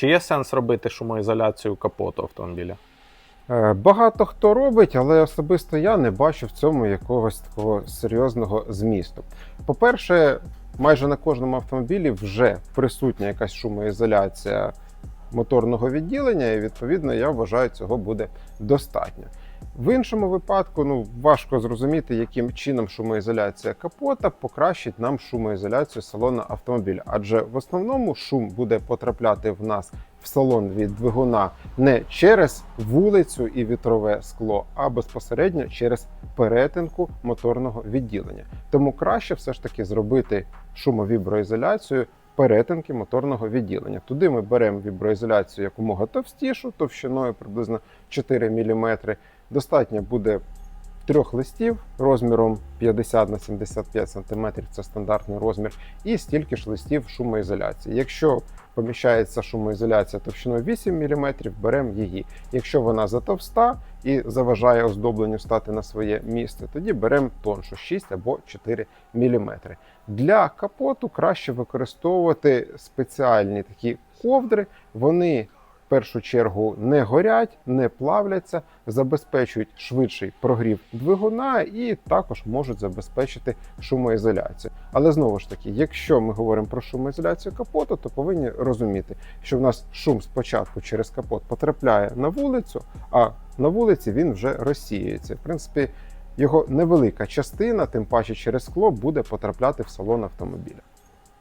Чи є сенс робити шумоізоляцію капоту автомобіля? Е, Багато хто робить, але особисто я не бачу в цьому якогось такого серйозного змісту. По-перше, майже на кожному автомобілі вже присутня якась шумоізоляція моторного відділення, і відповідно я вважаю, цього буде достатньо. В іншому випадку ну важко зрозуміти, яким чином шумоізоляція капота покращить нам шумоізоляцію салону автомобіля, адже в основному шум буде потрапляти в нас в салон від двигуна не через вулицю і вітрове скло, а безпосередньо через перетинку моторного відділення. Тому краще все ж таки зробити шумовіброізоляцію перетинки моторного відділення. Туди ми беремо віброізоляцію якомога товстішу, товщиною приблизно 4 мм. Достатньо буде трьох листів розміром 50 на 75 см, це стандартний розмір, і стільки ж листів шумоізоляції. Якщо поміщається шумоізоляція товщиною 8 мм, беремо її. Якщо вона затовста і заважає оздобленню стати на своє місце, тоді беремо тоншу 6 або 4 мм. Для капоту краще використовувати спеціальні такі ковдри. Вони в першу чергу не горять, не плавляться, забезпечують швидший прогрів двигуна і також можуть забезпечити шумоізоляцію. Але знову ж таки, якщо ми говоримо про шумоізоляцію капоту, то повинні розуміти, що в нас шум спочатку через капот потрапляє на вулицю, а на вулиці він вже розсіюється. В принципі, його невелика частина, тим паче через скло, буде потрапляти в салон автомобіля.